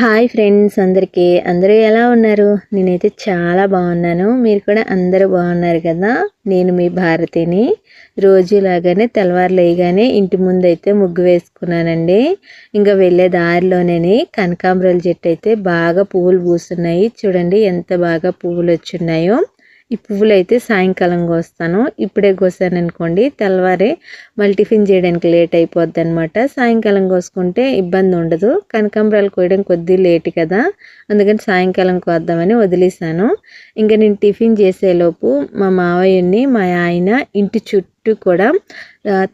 Hi friends అందరికీ. అందరూ ఎలా ఉన్నారు? నేనైతే చాలా బాగున్నాను. మీరు కూడా అందరూ బాగున్నారు కదా? నేను మీ భారతిని. రోజులాగానే తెల్లవారు లేయగానే ఇంటి ముందు అయితే ముగ్గు వేసుకున్నానండి. ఇంకా వెళ్ళే దారిలోనే కనకాంబరాల చెట్టు అయితే బాగా పువ్వులు పూస్తున్నాయి. చూడండి ఎంత బాగా పువ్వులు వచ్చున్నాయో. ఈ పువ్వులు అయితే సాయంకాలం కోస్తాను. ఇప్పుడే కోసాను అనుకోండి తెల్లవారే మళ్ళీ టిఫిన్ చేయడానికి లేట్ అయిపోద్ది అనమాట సాయంకాలం కోసుకుంటే ఇబ్బంది ఉండదు. కనకాంబరాలు కోయడం కొద్ది లేట్ కదా. అందుకని సాయంకాలం కోద్దామని వదిలేసాను ఇంకా నేను టిఫిన్ చేసేలోపు మా మావయ్యని మా ఆయన ఇంటి చుట్టూ కూడా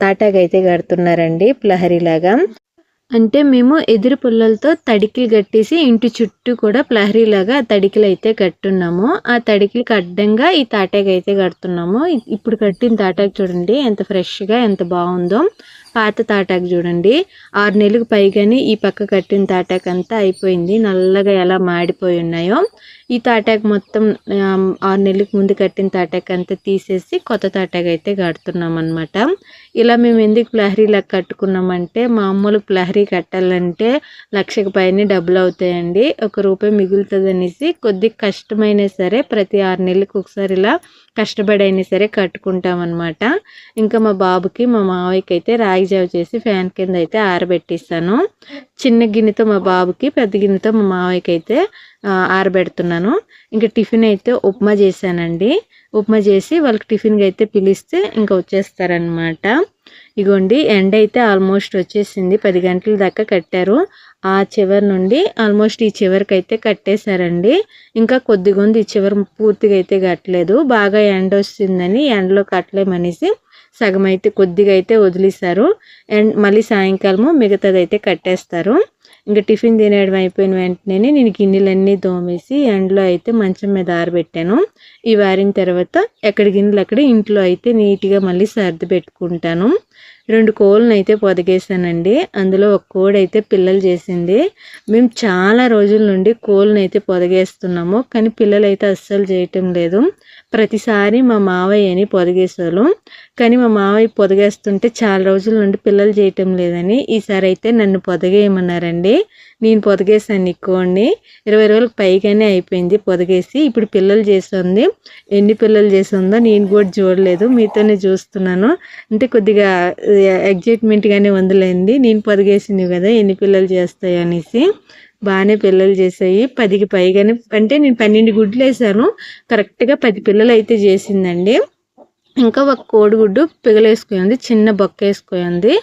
తాటాకైతే కడుతున్నారండి ప్రహరీలాగా అంటే మేము ఎదురు పుల్లలతో తడికిలు కట్టేసి ఇంటి చుట్టూ కూడా ప్రహరీలాగా తడికిలు అయితే కట్టున్నాము. ఆ తడికిలకి అడ్డంగా ఈ తాటాకు అయితే కడుతున్నాము ఇప్పుడు కట్టిన తాటాకు చూడండి ఎంత ఫ్రెష్గా ఎంత బాగుందో. పాత తాటాకు చూడండి. ఆరు నెలలకు పైగానే ఈ పక్క కట్టిన తాటాకు అంతా అయిపోయింది. నల్లగా ఎలా మాడిపోయి ఉన్నాయో ఈ తాటాకు మొత్తం ఆరు నెలలకు ముందు కట్టిన తాటాకు అంతా తీసేసి కొత్త తాటాకు అయితే కడుతున్నాం అనమాట ఇలా మేము ఎందుకు ప్లహరీలా కట్టుకున్నామంటే మామూలు ప్లహరీ కట్టాలంటే లక్షకు పైన డబ్బులు అవుతాయండి. ఒక రూపాయి మిగులుతుంది అనేసి కొద్ది కష్టమైనా సరే ప్రతి ఆరు నెలలకు ఒకసారి ఇలా కష్టపడైనా సరే కట్టుకుంటాం అనమాట ఇంకా మా బాబుకి మా మావయ్యకి అయితే రాగి జావ చేసి ఫ్యాన్ కింద అయితే ఆరబెట్టిస్తాను. చిన్న గిన్నెతో మా బాబుకి పెద్ద గిన్నెతో మా మావయ్యకి అయితే ఆరబెడుతున్నాను. ఇంకా టిఫిన్ అయితే ఉప్మా చేశానండి. ఉప్మా చేసి వాళ్ళకి టిఫిన్కి అయితే పిలిస్తే ఇంకా వచ్చేస్తారనమాట ఇగోండి ఎండ అయితే ఆల్మోస్ట్ వచ్చేసింది. పది గంటల దాకా కట్టారు. ఆ చివరి నుండి ఆల్మోస్ట్ ఈ చివరికి అయితే కట్టేశారండి. ఇంకా కొద్దిగా ఉంది ఈ చివరి పూర్తిగా అయితే కట్టలేదు. బాగా ఎండ వస్తుందని ఎండలో కట్టలేమనేసి సగం అయితే కొద్దిగా అయితే వదిలేశారు. అండ్ మళ్ళీ సాయంకాలము మిగతాది అయితే కట్టేస్తారు. ఇంకా టిఫిన్ తినేయడం అయిపోయిన వెంటనే నేను గిన్నెలన్నీ దోమేసి ఎండలో అయితే మంచం మీద ఆరబెట్టాను. ఈ వారిన తర్వాత ఎక్కడ గిన్నెలు అక్కడ ఇంట్లో అయితే నీట్గా మళ్ళీ సర్ది పెట్టుకుంటాను. రెండు కోళ్ళను అయితే పొదిగేసానండి అందులో ఒక కోడి అయితే పిల్లలు చేసింది. మేము చాలా రోజుల నుండి కోళ్ళను అయితే పొదగేస్తున్నాము. కానీ పిల్లలు అయితే అస్సలు చేయటం లేదు. ప్రతిసారి మా మావయ్యని పొదిగేసారు కానీ మా మావయ్య పొదగేస్తుంటే చాలా రోజుల నుండి పిల్లలు చేయటం లేదని ఈసారి అయితే నన్ను పొదగేయమన్నారండి. నేను పొదగేసాను ఎక్కువండి ఇరవై రోజులకు పైగానే అయిపోయింది పొదిగేసి. ఇప్పుడు పిల్లలు చేస్తుంది. ఎన్ని పిల్లలు చేస్తుందో నేను కూడా చూడలేదు. మీతోనే చూస్తున్నాను. అంటే కొద్దిగా ఎగ్జైట్మెంట్గానే వందలైంది నేను పొదిగేసింది కదా ఎన్ని పిల్లలు చేస్తాయి అనేసి. బాగానే పిల్లలు చేసాయి పదికి పైగానే అంటే నేను పన్నెండు గుడ్లు వేసాను. కరెక్ట్గా పది పిల్లలు అయితే చేసిందండి. ఇంకా ఒక కోడిగుడ్డు పిగలేసుకుంది చిన్న బొక్క వేసుకుంది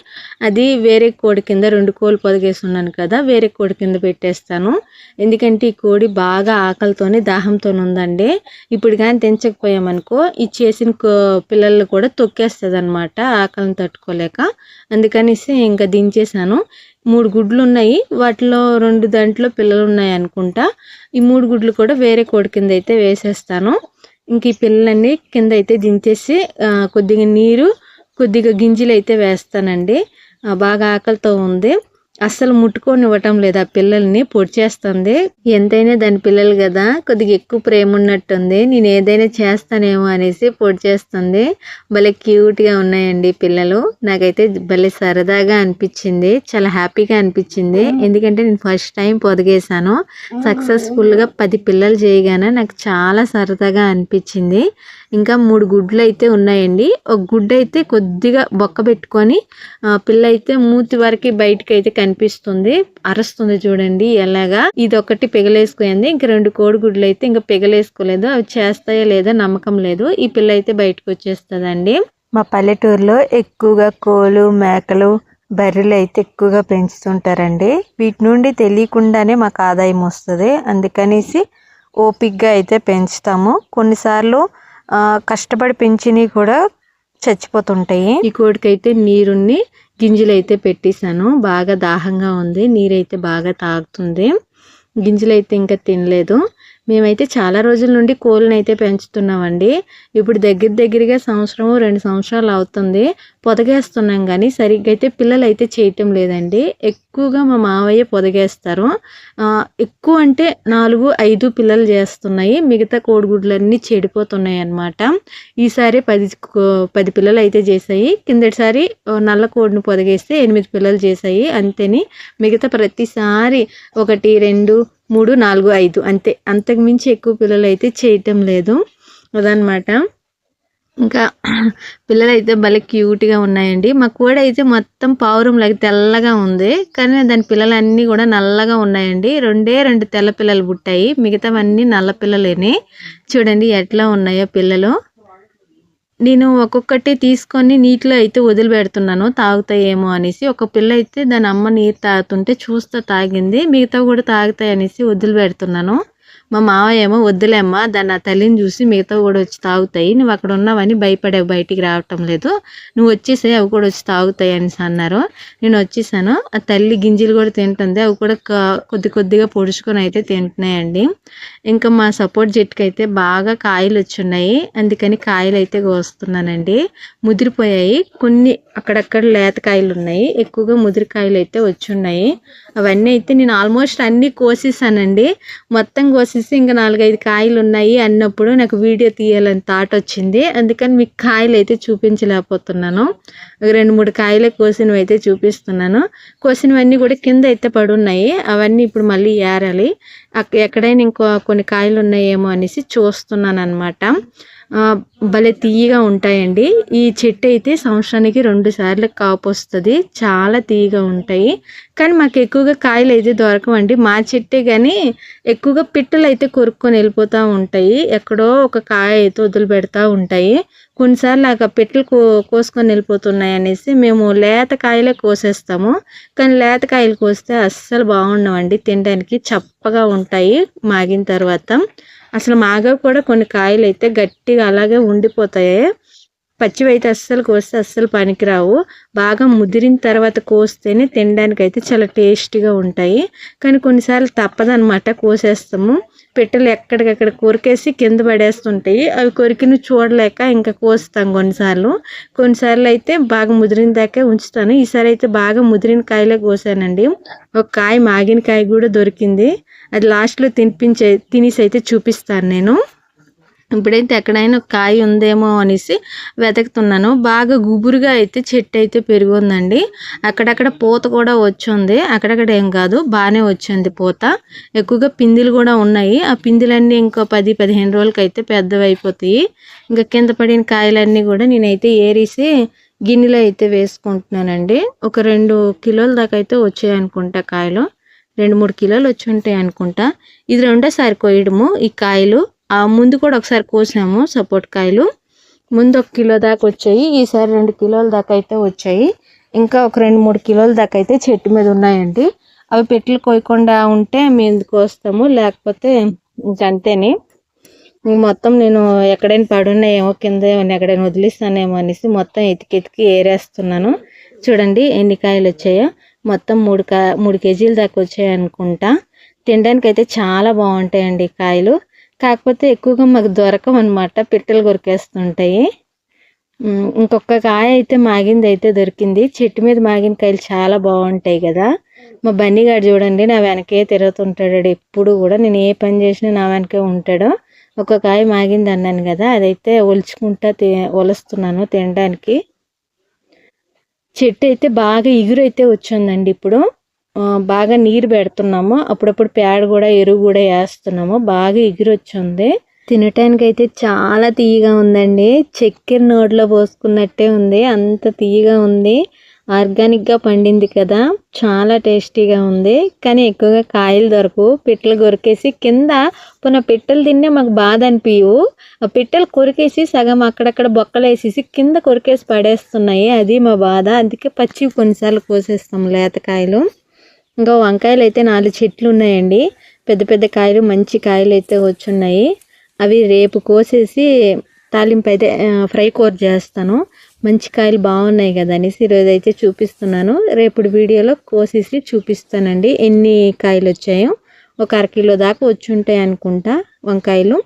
అది వేరే కోడి కింద రెండు కోళ్ళు పొదిగేస్తున్నాను కదా వేరే కోడి కింద పెట్టేస్తాను. ఎందుకంటే ఈ కోడి బాగా ఆకలితోని దాహంతో ఉందండి. ఇప్పుడు కానీ తెంచకపోయామనుకో ఈ చేసిన పిల్లలు కూడా తొక్కేస్తుంది అనమాట ఆకలిని తట్టుకోలేక. అందుకనేసి ఇంకా దించేసాను మూడు గుడ్లు ఉన్నాయి వాటిలో రెండు దాంట్లో పిల్లలు ఉన్నాయి అనుకుంటా ఈ మూడు గుడ్లు కూడా వేరే కోడి కింద అయితే వేసేస్తాను. ఇంక ఈ పిల్లలన్నీ కింద అయితే దించేసి కొద్దిగా నీరు కొద్దిగా గింజలు అయితే వేస్తానండి బాగా ఆకలితో ఉంది. అస్సలు ముట్టుకొని లేదు. ఆ పిల్లల్ని పొడి చేస్తుంది. ఎంతైనా దాని పిల్లలు కదా కొద్దిగా ఎక్కువ ప్రేమ ఉన్నట్టుంది. నేను ఏదైనా చేస్తానేమో అనేసి పొడి చేస్తుంది. భలే క్యూట్గా ఉన్నాయండి పిల్లలు. నాకైతే భలే సరదాగా అనిపించింది. చాలా హ్యాపీగా అనిపించింది. ఎందుకంటే నేను ఫస్ట్ టైం పొదిగేశాను. సక్సెస్ఫుల్గా పది పిల్లలు చేయగానే నాకు చాలా సరదాగా అనిపించింది. ఇంకా మూడు గుడ్లు అయితే ఉన్నాయండి. ఒక గుడ్డ అయితే కొద్దిగా బొక్క పెట్టుకొని పిల్ల అయితే మూతి వరకు బయటకి అయితే కనిపిస్తుంది. అరస్తుంది చూడండి ఎలాగా. ఇది ఒకటి పిగలేసుకుంది ఇంక రెండు కోడి గుడ్లు అయితే ఇంకా పిగలేసుకోలేదు. అవి చేస్తాయో లేదో నమ్మకం లేదు. ఈ పిల్ల అయితే బయటకు వచ్చేస్తుందండి మా పల్లెటూరులో ఎక్కువగా కోళ్ళు మేకలు బర్రెలు అయితే ఎక్కువగా పెంచుతుంటారండి. వీటి నుండి తెలియకుండానే మాకు ఆదాయం వస్తుంది. అందుకనేసి ఓపిక్గా అయితే పెంచుతాము. కొన్నిసార్లు కష్టపడి పెంచినవి కూడా చచ్చిపోతుంటాయి. ఈ కోడికైతే నీరుని గింజలు అయితే పెట్టేశాను. బాగా దాహంగా ఉంది. నీరైతే బాగా తాగుతుంది. గింజలు అయితే ఇంకా తినలేదు. మేమైతే చాలా రోజుల నుండి కోళ్ళని అయితే పెంచుతున్నామండి. ఇప్పుడు దగ్గర దగ్గరగా సంవత్సరం రెండు సంవత్సరాలు అవుతుంది. పొదగేస్తున్నాం కానీ సరిగ్గా అయితే పిల్లలు అయితే చేయటం లేదండి. ఎక్కువగా మా మావయ్య పొదగేస్తారు. ఎక్కువ అంటే నాలుగు ఐదు పిల్లలు చేస్తున్నాయి. మిగతా కోడిగుడ్లన్నీ చెడిపోతున్నాయి అన్నమాట. ఈసారి పది కో- పది పిల్లలు అయితే చేశాయి. కిందటిసారి నల్ల కోడిని పొదగేస్తే ఎనిమిది పిల్లలు చేశాయి. అంతేని మిగతా ప్రతిసారి ఒకటి రెండు మూడు నాలుగు ఐదు. అంతే. అంతకుమించి ఎక్కువ పిల్లలు అయితే చేయటం లేదు. అదనమాట ఇంకా పిల్లలు అయితే భలే క్యూట్గా ఉన్నాయండి. మా కోడి అయితే మొత్తం పావురం లాగా తెల్లగా ఉంది. కానీ దాని పిల్లలు అన్నీ కూడా నల్లగా ఉన్నాయండి. రెండే రెండు తెల్ల పిల్లలు పుట్టాయి. మిగతావన్నీ నల్ల పిల్లలేని. చూడండి ఎట్లా ఉన్నాయో పిల్లలు. నేను ఒక్కొక్కటి తీసుకొని నీటిలో అయితే వదిలిపెడుతున్నాను తాగుతాయేమో అనేసి. ఒక పిల్ల అయితే దాని అమ్మ నీరు తాగుతుంటే చూస్తూ తాగింది మిగతా కూడా తాగుతాయి అనేసి వదిలిపెడుతున్నాను. మా మావయ్య ఏమో వద్దులేమ్మా దాన్ని ఆ తల్లిని చూసి మిగతా కూడా వచ్చి తాగుతాయి నువ్వు అక్కడ ఉన్నావని భయపడేవి బయటికి రావటం లేదు. నువ్వు వచ్చేసే అవి కూడా వచ్చి తాగుతాయి అని అన్నారు. నేను వచ్చేసాను. ఆ తల్లి గింజలు కూడా తింటుంది అవి కూడా కొద్ది కొద్దిగా పొడుచుకొని అయితే తింటున్నాయండి. ఇంకా మా సపోర్ట్ చెట్టుకి అయితే బాగా కాయలు వచ్చున్నాయి అందుకని కాయలు అయితే కోస్తున్నానండి. ముదిరిపోయాయి. కొన్ని అక్కడక్కడ లేత కాయలు ఉన్నాయి. ఎక్కువగా ముదిరికాయలు అయితే వచ్చున్నాయి అవన్నీ అయితే నేను ఆల్మోస్ట్ అన్నీ కోసేసానండి. మొత్తం కోసేసి ఇంకా నాలుగైదు కాయలు ఉన్నాయి అన్నప్పుడు నాకు వీడియో తీయాలని థాట్ వచ్చింది. అందుకని మీకు కాయలు అయితే చూపించలేకపోతున్నాను రెండు మూడు కాయలే కోసినవి అయితే చూపిస్తున్నాను. కోసినవన్నీ కూడా కింద అయితే పడున్నాయి. అవన్నీ ఇప్పుడు మళ్ళీ ఏరాలి. ఎక్కడైనా ఇంకో కొన్ని కాయలు ఉన్నాయేమో అనేసి చూస్తున్నాను అనమాట భలే తీయగా ఉంటాయండి. ఈ చెట్టు అయితే సంవత్సరానికి రెండు సార్లు కాపు వస్తుంది చాలా తీయగా ఉంటాయి. కానీ మాకు ఎక్కువగా కాయలు అయితే దొరకవండి. మా చెట్టే కానీ ఎక్కువగా పిట్టలు అయితే కొరుక్కొని వెళ్ళిపోతూ ఉంటాయి. ఎక్కడో ఒక కాయ అయితే వదిలిపెడతా ఉంటాయి. కొన్నిసార్లు ఆ పిట్టలు కో కోసుకొని వెళ్ళిపోతున్నాయి అనేసి మేము లేత కాయలే కోసేస్తాము. కానీ లేత కాయలు కోస్తే అస్సలు బాగుండవండి. తినడానికి చప్పగా ఉంటాయి. మాగిన తర్వాత అసలు మాగా కూడా కొన్ని కాయలు అయితే గట్టిగా అలాగే ఉండిపోతాయి. పచ్చివి అయితే అస్సలు కోస్తే అస్సలు పనికిరావు. బాగా ముదిరిన తర్వాత కోస్తేనే తినడానికి అయితే చాలా టేస్టీగా ఉంటాయి. కానీ కొన్నిసార్లు తప్పదనమాట కోసేస్తాము. పెట్టెలు ఎక్కడికక్కడ కొరికేసి కింద పడేస్తుంటాయి. అవి కొరికిన చూడలేక ఇంకా కోస్తాం కొన్నిసార్లు. కొన్నిసార్లు అయితే బాగా ముదిరిన దాకా ఉంచుతాను. ఈసారి అయితే బాగా ముదిరిన కాయలే కోసానండి. ఒక కాయ మాగిన కాయ కూడా దొరికింది. అది లాస్ట్లో తినిపించే తినేసి అయితే చూపిస్తాను నేను. ఇప్పుడైతే ఎక్కడైనా ఒక కాయ ఉందేమో అనేసి వెతుకుతున్నాను. బాగా గుబురుగా అయితే చెట్టు అయితే పెరిగిందండి. అక్కడక్కడ పూత కూడా వచ్చింది. అక్కడక్కడ ఏం కాదు బాగానే వచ్చింది పూత. ఎక్కువగా పిందిలు కూడా ఉన్నాయి. ఆ పిందిలన్నీ ఇంకో పది పదిహేను రోజులకి అయితే పెద్దవి అయిపోతాయి ఇంకా కింద పడిన కాయలన్నీ కూడా నేనైతే ఏరేసి గిన్నెలో అయితే వేసుకుంటున్నానండి. ఒక రెండు కిలోల దాకా అయితే వచ్చాయి అనుకుంటా కాయలు. రెండు మూడు కిలోలు వచ్చి ఉంటాయి అనుకుంటా. ఇది రెండోసారి కోయడము. ఈ కాయలు ముందు కూడా ఒకసారి కోసినాము సపోర్ట్ కాయలు. ముందు ఒక కిలో దాకా వచ్చాయి ఈసారి రెండు కిలోల దాకా అయితే వచ్చాయి. ఇంకా ఒక రెండు మూడు కిలోల దాకా అయితే చెట్టు మీద ఉన్నాయండి. అవి పెట్లు కోయకుండా ఉంటే మేము కోస్తాము లేకపోతే ఇంకంతేని మొత్తం నేను ఎక్కడైనా పడున్నాయేమో కింద ఏమైనా ఎక్కడైనా వదిలిస్తానేమో అనేసి మొత్తం ఎతికి ఎతికి ఏరేస్తున్నాను. చూడండి ఎన్ని కాయలు వచ్చాయో. మొత్తం మూడు కా మూడు కేజీల దాకా వచ్చాయి అనుకుంటా తినడానికి అయితే చాలా బాగుంటాయండి కాయలు. కాకపోతే ఎక్కువగా మాకు దొరకవు అనమాట పిట్టలు కొరికేస్తుంటాయి. ఇంకొక కాయ అయితే మాగింది అయితే దొరికింది. చెట్టు మీద మాగిన కాయలు చాలా బాగుంటాయి కదా. మా బన్నీగాడు చూడండి నా వెనకే తిరుగుతుంటాడు. ఎప్పుడు కూడా నేను ఏ పని చేసినా నా వెనకే ఉంటాడు. ఒక కాయ మాగింది అన్నాను కదా అదైతే ఒలుచుకుంటా తి ఒలుస్తున్నాను తినడానికి. చెట్టు అయితే బాగా ఇగురు అయితే వచ్చిందండి ఇప్పుడు. బాగా నీరు పెడుతున్నాము. అప్పుడప్పుడు పేడ కూడా ఎరువు కూడా వేస్తున్నాము. బాగా ఎగిరొచ్చింది. తినటానికి అయితే చాలా తీయగా ఉందండి. చక్కెర నోట్లో పోసుకున్నట్టే ఉంది. అంత తీయగా ఉంది. ఆర్గానిక్గా పండింది కదా. చాలా టేస్టీగా ఉంది. కానీ ఎక్కువగా కాయలు దొరకవు. పిట్టలు కొరికేసి కింద పునః పిట్టలు తిన్నే మాకు బాధ అనిపించవు ఆ పిట్టలు కొరికేసి సగం అక్కడక్కడ బొక్కలు వేసేసి కింద కొరికేసి పడేస్తున్నాయి. అది మా బాధ. అందుకే పచ్చి కొన్నిసార్లు కోసేస్తాం లేతకాయలు ఇంకా వంకాయలు అయితే నాలుగు చెట్లు ఉన్నాయండి పెద్ద పెద్ద కాయలు మంచి కాయలు అయితే వచ్చున్నాయి. అవి రేపు కోసేసి తాలింపు అయితే ఫ్రై కూర చేస్తాను. మంచి కాయలు బాగున్నాయి కదా అనేసి ఈరోజు అయితే చూపిస్తున్నాను. రేపు వీడియోలో కోసేసి చూపిస్తానండి ఎన్ని కాయలు వచ్చాయో ఒక అరకిలో దాకా వచ్చి ఉంటాయి అనుకుంటా వంకాయలు.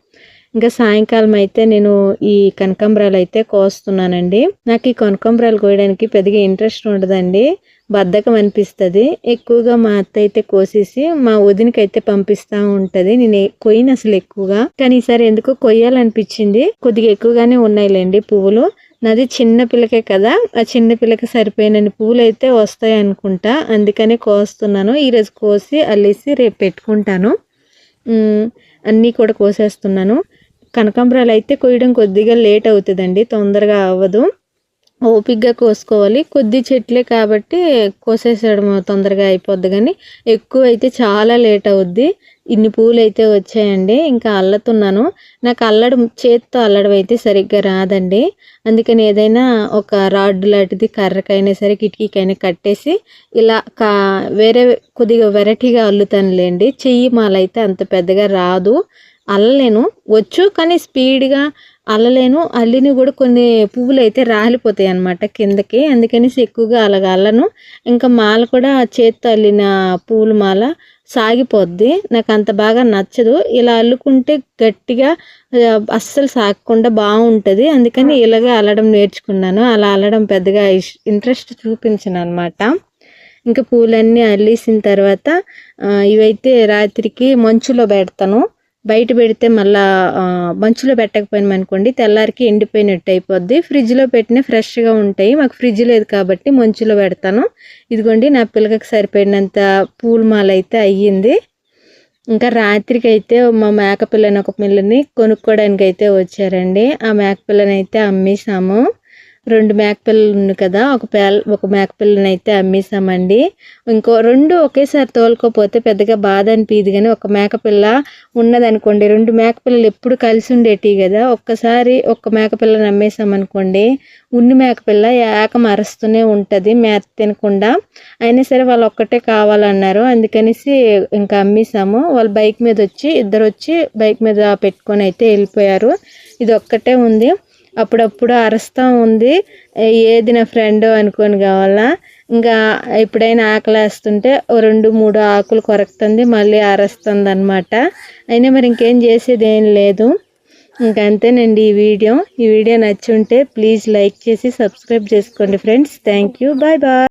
ఇంకా సాయంకాలం అయితే నేను ఈ కనకాంబరాలు అయితే కోస్తున్నానండి. నాకు ఈ కనకాంబరాలు కోయడానికి పెద్దగా ఇంట్రెస్ట్ ఉండదండి. బద్ధకం అనిపిస్తుంది. ఎక్కువగా మా అత్త అయితే కోసేసి మా వదినకి అయితే పంపిస్తూ ఉంటుంది. నేను కొయ్యను అసలు ఎక్కువగా. కానీ ఈసారి ఎందుకో కొయ్యాలనిపించింది. కొద్దిగా ఎక్కువగానే ఉన్నాయిలేండి పువ్వులు. నాది చిన్న పిల్లకే కదా. ఆ చిన్న పిల్లకి సరిపోయినన్ని పువ్వులు అయితే వస్తాయి అనుకుంటా. అందుకనే కోస్తున్నాను. ఈరోజు కోసి అల్లేసి రేపు పెట్టుకుంటాను. అన్నీ కూడా కోసేస్తున్నాను. కనకాంబరాలు అయితే కొయ్యడం కొద్దిగా లేట్ అవుతుందండి. తొందరగా అవ్వదు. ఓపిగ్గా కోసుకోవాలి. కొద్ది చెట్లే కాబట్టి కోసేసేయడం తొందరగా అయిపోద్ది కానీ ఎక్కువ అయితే చాలా లేట్ అవుద్ది. ఇన్ని పూలు అయితే వచ్చాయండి. ఇంకా అల్లుతున్నాను. నాకు అల్లడం చేత్తో అల్లడం అయితే సరిగ్గా రాదండి. అందుకని ఏదైనా ఒక రాడ్ లాంటిది కర్రకైనా సరే కిటికీకైనా కట్టేసి ఇలా కా వేరే కొద్దిగా వెరైటీగా అల్లుతానులేండి. చెయ్యి మాలైతే అంత పెద్దగా రాదు. అల్లలేను. వచ్చు కానీ స్పీడ్గా అల్లలేను. అల్లిని కూడా కొన్ని పువ్వులు అయితే రాలిపోతాయి అనమాట కిందకి. అందుకని ఎక్కువగా అలాగ అల్లను. ఇంకా మాల కూడా చేత్తో అల్లిన పువ్వుల మాల సాగిపోద్ది. నాకు అంత బాగా నచ్చదు. ఇలా అల్లుకుంటే గట్టిగా అస్సలు సాగకుండా బాగుంటుంది. అందుకని ఇలాగే అల్లడం నేర్చుకున్నాను. అలా అల్లడం పెద్దగా ఇంట్రెస్ట్ చూపించను అనమాట ఇంకా పూలన్నీ అల్లేసిన తర్వాత ఇవైతే రాత్రికి మంచులో పెడతాను. బయట పెడితే మళ్ళా మంచులో పెట్టకపోయినాం అనుకోండి తెల్లారికి ఎండిపోయినట్టు అయిపోద్ది. ఫ్రిడ్జ్లో పెట్టిన ఫ్రెష్గా ఉంటాయి. మాకు ఫ్రిడ్జ్ లేదు కాబట్టి మంచులో పెడతాను. ఇదిగోండి నా పిల్లకి సరిపడినంత పూల మాల అయితే అయ్యింది. ఇంకా రాత్రికి అయితే మా మేకపిల్లని ఒక పిల్లని కొనుక్కోవడానికి అయితే వచ్చారండి. ఆ మేకపిల్లని అయితే అమ్మేసాము రెండు మేకపిల్లలు ఉంది కదా ఒక పిల్ల ఒక మేకపిల్లని అయితే అమ్మేసామండి ఇంకో రెండు ఒకేసారి తోలుకోపోతే పెద్దగా బాధ అనిపించదు కానీ ఒక మేకపిల్ల ఉన్నదనుకోండి రెండు మేకపిల్లలు ఎప్పుడు కలిసి ఉండేటివి కదా ఒక్కసారి ఒక్క మేకపిల్లని అమ్మేసామనుకోండి ఉన్ని మేకపిల్ల ఏకం అరుస్తూనే ఉంటుంది మేత తినకుండా. అయినా సరే వాళ్ళు ఒక్కటే కావాలన్నారు అందుకనేసి ఇంకా అమ్మేసాము వాళ్ళు బైక్ మీద వచ్చి ఇద్దరు వచ్చి బైక్ మీద పెట్టుకొని అయితే వెళ్ళిపోయారు. ఇది ఒక్కటే ఉంది. అప్పుడప్పుడు అరుస్తూ ఉంది. ఏది నా ఫ్రెండ్ అనుకొని కావాలా? ఇంకా ఎప్పుడైనా ఆకలి వేస్తుంటే రెండు మూడు ఆకులు కొరకుతుంది మళ్ళీ అరుస్తుంది అనమాట అయినా మరి ఇంకేం చేసేది ఏం లేదు ఇంకంతేనండి ఈ వీడియో. ఈ వీడియో నచ్చి ఉంటే ప్లీజ్ లైక్ చేసి సబ్స్క్రైబ్ చేసుకోండి friends. Thank you. Bye bye.